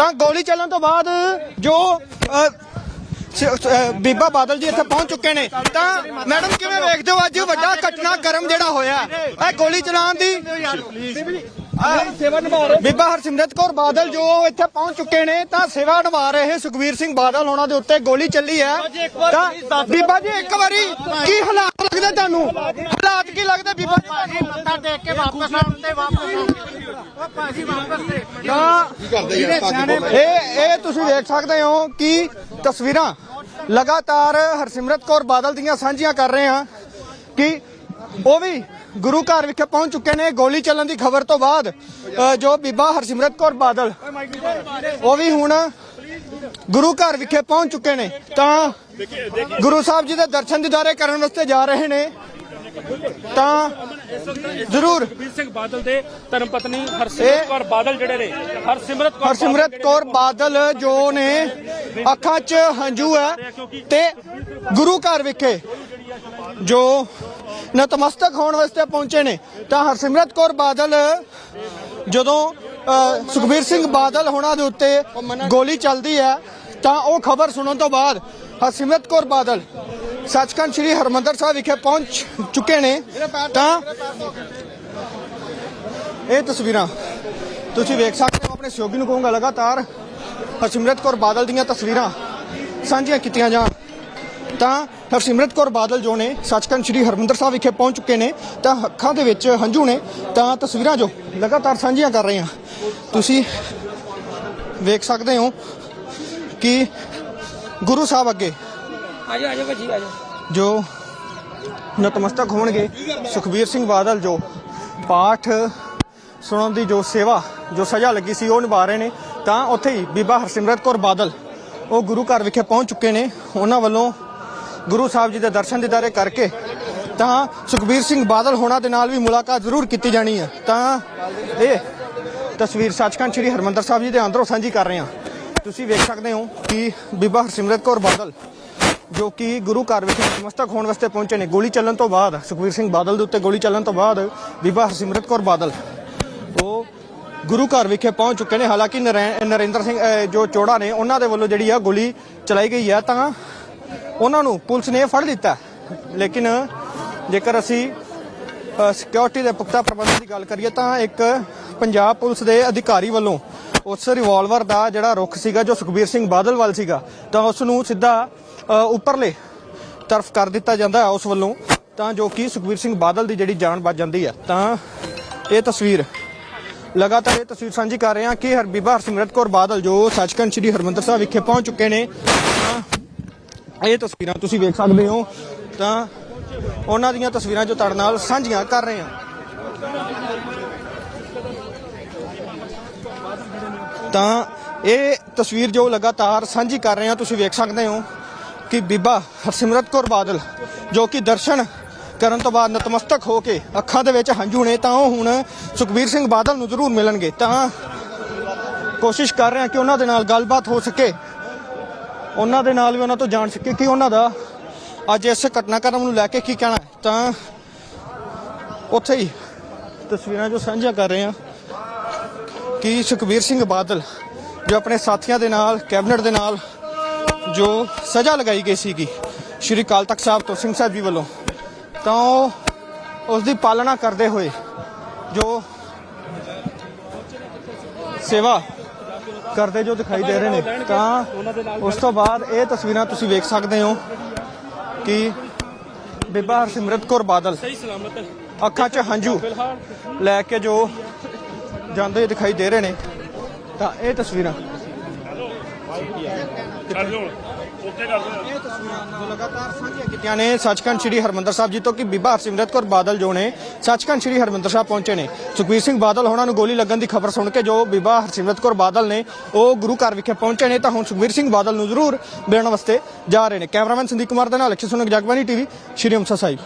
ਤਾਂ ਗੋਲੀ ਚੱਲਣ ਤੋਂ ਬਾਅਦ ਜੋ ਬੀਬਾ ਬਾਦਲ ਜੀ ਇੱਥੇ ਪਹੁੰਚ ਚੁੱਕੇ ਨੇ, ਤਾਂ ਮੈਡਮ ਕਿਵੇਂ ਵੇਖਦੇ ਹੋ ਅੱਜ ਵੱਡਾ ਘਟਨਾ ਘਟਨਾਕ੍ਰਮ ਜਿਹੜਾ ਹੋਇਆ? ਇਹ ਗੋਲੀ ਚਲਾਉਣ ਦੀ ਸੇਵਾ ਨਿਭਾ ਰਹੇ ਬੀਬਾ ਹਰਸਿਮਰਤ ਕੌਰ ਬਾਦਲ ਜੋ ਇੱਥੇ ਪਹੁੰਚ ਚੁੱਕੇ ਨੇ ਤਾਂ ਸੇਵਾ ਨਿਭਾ ਰਹੇ ਸੁਖਵੀਰ ਸਿੰਘ ਬਾਦਲ ਉਹਨਾਂ ਦੇ ਉੱਤੇ ਗੋਲੀ ਚੱਲੀ ਹੈ। ਤਾਂ ਬੀਬਾ ਜੀ ਇੱਕ ਵਾਰੀ ਕੀ ਹਾਲਾਤ ਲੱਗਦੇ ਤੁਹਾਨੂੰ? ਹਾਲਾਤ ਕੀ ਲੱਗਦੇ ਬੀਬਾ ਜੀ? ਮੱਥਾ ਟੇਕ ਕੇ ਵਾਪਸ ਆਉਣ ਤੇ ਵਾਪਸ ਉਹ ਭਾਜੀ ਵਾਪਸ ਤੇ। ਤਾਂ ਇਹ ਇਹ ਤੁਸੀਂ ਵੇਖ ਸਕਦੇ ਹੋ ਕਿ ਤਸਵੀਰਾਂ ਲਗਾਤਾਰ ਹਰਸਿਮਰਤ ਕੌਰ ਬਾਦਲ ਦੀਆਂ ਸਾਂਝੀਆਂ ਕਰ ਰਹੇ ਹਾਂ ਕਿ ਉਹ ਵੀ ਗੁਰੂ ਘਰ ਵਿਖੇ ਪਹੁੰਚ ਚੁੱਕੇ ਨੇ। ਗੋਲੀ ਚੱਲਣ ਦੀ ਖਬਰ ਤੋਂ ਬਾਅਦ ਜੋ ਬੀਬਾ ਹਰਸਿਮਰਤ ਕੌਰ ਬਾਦਲ ਉਹ ਵੀ ਹੁਣ ਗੁਰੂ ਘਰ ਵਿਖੇ ਪਹੁੰਚ ਚੁੱਕੇ ਨੇ। ਤਾਂ ਗੁਰੂ ਸਾਹਿਬ ਜੀ ਦੇ ਦਰਸ਼ਨ ਦਿਦਾਰੇ ਕਰਨ ਵਾਸਤੇ ਜਾ ਰਹੇ ਨੇ। ਤਾਂ ਜ਼ਰੂਰ। ਵੀਰ ਸਿੰਘ ਬਾਦਲ ਦੇ ਧਰਮ ਪਤਨੀ ਹਰਸਿਮਰਤ ਕੌਰ ਬਾਦਲ ਜਿਹੜੇ ਨੇ ਹਰਸਿਮਰਤ ਕੌਰ ਹਰਸਿਮਰਤ ਕੌਰ ਬਾਦਲ ਜੋ ਨੇ ਅੱਖਾਂ 'ਚ ਹੰਝੂ ਹੈ। ਤੇ ਗੁਰੂ ਘਰ ਵਿਖੇ ਜੋ ਨਤਮਸਤਕ ਹੋਣ ਵਾਸਤੇ ਪਹੁੰਚੇ ਨੇ। ਤਾਂ ਹਰਸਿਮਰਤ ਕੌਰ ਬਾਦਲ, ਜਦੋਂ ਸੁਖਬੀਰ ਸਿੰਘ ਬਾਦਲ ਹੋਣਾ ਦੇ ਉੱਤੇ ਗੋਲੀ ਚੱਲਦੀ ਹੈ, ਤਾਂ ਉਹ ਖਬਰ ਸੁਣਨ ਤੋਂ ਬਾਅਦ ਹਰਸਿਮਰਤ ਕੌਰ ਬਾਦਲ ਸੱਚਖੰਡ ਸ੍ਰੀ ਹਰਮੰਦਰ ਸਾਹਿਬ ਵਿਖੇ ਪਹੁੰਚ ਚੁੱਕੇ ਨੇ। ਤਾਂ ਇਹ ਤਸਵੀਰਾਂ ਤੁਸੀਂ ਵੇਖ ਸਕਦੇ ਹੋ, ਆਪਣੇ ਸਹਿਯੋਗੀ ਨੂੰ ਕਹੂੰਗਾ ਲਗਾਤਾਰ, ਹਰਸਿਮਰਤ ਕੌਰ ਬਾਦਲ ਦੀਆਂ ਤਸਵੀਰਾਂ ਸਾਂਝੀਆਂ ਕੀਤੀਆਂ ਜਾਣ। ਤਾਂ ਹਰਸਿਮਰਤ ਕੌਰ ਬਾਦਲ ਜੋ ਨੇ ਸੱਚਖੰਡ ਸ੍ਰੀ ਹਰਮੰਦਰ ਸਾਹਿਬ ਵਿਖੇ ਪਹੁੰਚ ਚੁੱਕੇ ਨੇ ਤਾਂ ਅੱਖਾਂ ਦੇ ਵਿੱਚ ਹੰਝੂ ਨੇ ਤਾਂ ਤਸਵੀਰਾਂ ਜੋ ਲਗਾਤਾਰ ਸਾਂਝੀਆਂ ਕਰ ਰਹੇ ਹਾਂ ਤੁਸੀਂ ਵੇਖ ਸਕਦੇ ਹੋ ਕਿ ਗੁਰੂ ਸਾਹਿਬ ਅੱਗੇ ਆਜੋ ਆਜੋ ਭਾਜੀ ਆਜੋ। ਜੋ ਨਤਮਸਤਕ ਹੋਣਗੇ ਸੁਖਬੀਰ ਸਿੰਘ ਬਾਦਲ ਜੋ ਪਾਠ ਸੁਣਨ ਦੀ ਜੋ ਸੇਵਾ ਜੋ ਸਜ਼ਾ ਲੱਗੀ ਸੀ ਉਹ ਨਿਭਾ ਰਹੇ ਨੇ। ਤਾਂ ਉੱਥੇ ਹੀ ਬੀਬਾ ਹਰਸਿਮਰਤ ਕੌਰ ਬਾਦਲ ਉਹ ਗੁਰੂ ਘਰ ਵਿਖੇ ਪਹੁੰਚ ਚੁੱਕੇ ਨੇ। ਉਹਨਾਂ ਵੱਲੋਂ ਗੁਰੂ ਸਾਹਿਬ ਜੀ ਦੇ ਦਰਸ਼ਨ ਦਿਦਾਰੇ ਕਰਕੇ ਤਾਂ ਸੁਖਬੀਰ ਸਿੰਘ ਬਾਦਲ ਹੋਣਾ ਦੇ ਨਾਲ ਵੀ ਮੁਲਾਕਾਤ ਜ਼ਰੂਰ ਕੀਤੀ ਜਾਣੀ ਹੈ। ਤਾਂ ਇਹ ਤਸਵੀਰ ਸੱਚਖੰਡ ਸ੍ਰੀ ਹਰਮੰਦਰ ਸਾਹਿਬ ਜੀ ਦੇ ਅੰਦਰੋਂ ਸਾਂਝੀ ਕਰ ਰਹੇ ਹਾਂ। ਤੁਸੀਂ ਵੇਖ ਸਕਦੇ ਹੋ ਕਿ ਬੀਬਾ ਹਰਸਿਮਰਤ ਕੌਰ ਬਾਦਲ, ਜੋ ਕਿ ਗੁਰੂ ਘਰ ਵਿਖੇ ਨਤਮਸਤਕ ਹੋਣ ਵਾਸਤੇ ਪਹੁੰਚੇ ਨੇ, ਗੋਲੀ ਚੱਲਣ ਤੋਂ ਬਾਅਦ ਸੁਖਵੀਰ ਸਿੰਘ ਬਾਦਲ ਦੇ ਉੱਤੇ ਗੋਲੀ ਚੱਲਣ ਤੋਂ ਬਾਅਦ ਬੀਬਾ ਹਰਸਿਮਰਤ ਕੌਰ ਬਾਦਲ ਉਹ ਗੁਰੂ ਘਰ ਵਿਖੇ ਪਹੁੰਚ ਚੁੱਕੇ ਨੇ। ਹਾਲਾਂਕਿ ਨਰੈ- ਨਰਿੰਦਰ ਸਿੰਘ ਜੋ ਚੋੜਾ ਨੇ, ਉਹਨਾਂ ਦੇ ਵੱਲੋਂ ਜਿਹੜੀ ਆ ਗੋਲੀ ਚਲਾਈ ਗਈ ਹੈ ਤਾਂ ਉਹਨਾਂ ਨੂੰ ਪੁਲਿਸ ਨੇ ਫੜ ਲਿੱਤਾ। ਲੇਕਿਨ ਜੇਕਰ ਅਸੀਂ ਸਿਕਿਉਰਿਟੀ ਦੇ ਪੁਖਤਾ ਪ੍ਰਬੰਧ ਦੀ ਗੱਲ ਕਰੀਏ ਤਾਂ ਇੱਕ ਪੰਜਾਬ ਪੁਲਿਸ ਦੇ ਅਧਿਕਾਰੀ ਵੱਲੋਂ ਉਸ ਰਿਵਾਲਵਰ ਦਾ ਜਿਹੜਾ ਰੁੱਖ ਸੀਗਾ, ਜੋ ਸੁਖਬੀਰ ਸਿੰਘ ਬਾਦਲ ਵੱਲ ਸੀਗਾ, ਤਾਂ ਉਸ ਨੂੰ ਸਿੱਧਾ ਉੱਪਰਲੇ ਤਰਫ ਕਰ ਦਿੱਤਾ ਜਾਂਦਾ ਹੈ ਉਸ ਵੱਲੋਂ। ਤਾਂ ਜੋ ਕਿ ਸੁਖਬੀਰ ਸਿੰਘ ਬਾਦਲ ਦੀ ਜਿਹੜੀ ਜਾਨ ਬਚ ਜਾਂਦੀ ਹੈ। ਤਾਂ ਇਹ ਤਸਵੀਰ, ਲਗਾਤਾਰ ਇਹ ਤਸਵੀਰ ਸਾਂਝੀ ਕਰ ਰਹੇ ਹਾਂ ਕਿ ਹਰ ਬੀਬਾ ਹਰਸਿਮਰਤ ਕੌਰ ਬਾਦਲ ਜੋ ਸੱਚਖੰਡ ਸ੍ਰੀ ਹਰਮੰਦਰ ਸਾਹਿਬ ਵਿਖੇ ਪਹੁੰਚ ਚੁੱਕੇ ਨੇ, ਤਾਂ ਇਹ ਤਸਵੀਰਾਂ ਤੁਸੀਂ ਵੇਖ ਸਕਦੇ ਹੋ, ਤਾਂ ਉਹਨਾਂ ਦੀਆਂ ਤਸਵੀਰਾਂ ਜੋ ਤੁਹਾਡੇ ਨਾਲ ਸਾਂਝੀਆਂ ਕਰ ਰਹੇ ਹਾਂ। ਤਾਂ ਇਹ ਤਸਵੀਰ ਜੋ ਲਗਾਤਾਰ ਸਾਂਝੀ ਕਰ ਰਹੇ ਹਾਂ, ਤੁਸੀਂ ਵੇਖ ਸਕਦੇ ਹੋ ਕਿ ਬੀਬਾ ਹਰਸਿਮਰਤ ਕੌਰ ਬਾਦਲ, ਜੋ ਕਿ ਦਰਸ਼ਨ ਕਰਨ ਤੋਂ ਬਾਅਦ ਨਤਮਸਤਕ ਹੋ ਕੇ ਅੱਖਾਂ ਦੇ ਵਿੱਚ ਹੰਝੂ ਨੇ, ਤਾਂ ਉਹ ਹੁਣ ਸੁਖਬੀਰ ਸਿੰਘ ਬਾਦਲ ਨੂੰ ਜ਼ਰੂਰ ਮਿਲਣਗੇ। ਤਾਂ ਕੋਸ਼ਿਸ਼ ਕਰ ਰਹੇ ਹਾਂ ਕਿ ਉਹਨਾਂ ਦੇ ਨਾਲ ਗੱਲਬਾਤ ਹੋ ਸਕੇ। ਉਹਨਾਂ ਦੇ ਨਾਲ ਵੀ ਉਹਨਾਂ ਤੋਂ ਜਾਣ ਸਕੇ ਕਿ ਉਹਨਾਂ ਦਾ ਅੱਜ ਇਸ ਘਟਨਾਕ੍ਰਮ ਨੂੰ ਲੈ ਕੇ ਕੀ ਕਹਿਣਾ ਤਾਂ ਉੱਥੇ ਹੀ ਤਸਵੀਰਾਂ ਜੋ ਸਾਂਝੀਆਂ ਕਰ ਰਹੇ ਹਾਂ ਕਿ ਸੁਖਬੀਰ ਸਿੰਘ ਬਾਦਲ ਜੋ ਆਪਣੇ ਸਾਥੀਆਂ ਦੇ ਨਾਲ, ਕੈਬਨਿਟ ਦੇ ਨਾਲ ਜੋ ਸਜ਼ਾ ਲਗਾਈ ਗਈ ਸੀਗੀ ਸ਼੍ਰੀ ਅਕਾਲ ਤਖਤ ਸਾਹਿਬ ਤੋਂ ਸਿੰਘ ਸਾਹਿਬ ਜੀ ਵੱਲੋਂ, ਤਾਂ ਉਹ ਉਸ ਦੀ ਪਾਲਣਾ ਕਰਦੇ ਹੋਏ ਜੋ ਸੇਵਾ ਕਰਦੇ ਜੋ ਦਿਖਾਈ ਦੇ ਰਹੇ ਨੇ। ਤਾਂ ਉਸ ਤੋਂ ਬਾਅਦ ਇਹ ਤਸਵੀਰਾਂ ਤੁਸੀਂ ਵੇਖ ਸਕਦੇ ਹੋ ਕਿ ਬੀਬਾ ਹਰਸਿਮਰਤ ਕੌਰ ਬਾਦਲ ਸਹੀ ਸਲਾਮਤ ਅੱਖਾਂ 'ਚ ਹੰਝੂ ਲੈ ਕੇ ਜੋ ਜਾਂਦੇ ਦਿਖਾਈ ਦੇ ਰਹੇ ਨੇ। ਤਾਂ ਇਹ ਤਸਵੀਰਾਂ। ਇਹ ਤਸਵੀਰਾਂ ਲਗਾਤਾਰ ਸਾਂਝੀਆਂ ਕੀਤੀਆਂ ਨੇ ਸੱਚਖੰਡ ਸ੍ਰੀ ਹਰਮੰਦਰ ਸਾਹਿਬ ਜੀ ਤੋਂ ਕਿ ਬੀਬਾ ਹਰਸਿਮਰਤ ਕੌਰ ਬਾਦਲ ਜੋ ਨੇ ਸੱਚਖੰਡ ਸ੍ਰੀ ਹਰਮੰਦਰ ਸਾਹਿਬ ਪਹੁੰਚੇ ਨੇ। ਸੁਖਬੀਰ ਸਿੰਘ ਬਾਦਲ ਹੋਣਾ ਨੂੰ ਗੋਲੀ ਲੱਗਣ ਦੀ ਖਬਰ ਸੁਣ ਕੇ ਜੋ ਬੀਬਾ ਹਰਸਿਮਰਤ ਕੌਰ ਬਾਦਲ ਨੇ ਉਹ ਗੁਰੂ ਘਰ ਵਿਖੇ ਪਹੁੰਚੇ ਨੇ, ਤਾਂ ਹੁਣ ਸੁਖਬੀਰ ਸਿੰਘ ਬਾਦਲ ਨੂੰ ਜ਼ਰੂਰ ਮਿਲਣ ਵਾਸਤੇ ਜਾ ਰਹੇ ਨੇ। ਕੈਮਰਾਮੈਨ ਸੰਦੀਪ ਕੁਮਾਰ ਦੇ ਨਾਲ ਅਕਸ਼ੇ ਸੁਨਕ ਜਗਬਾਨੀ ਟੀਵੀ, ਸ਼੍ਰੀ ਅੰਮ੍ਰਿਤਸਰ ਸਾਹਿਬ।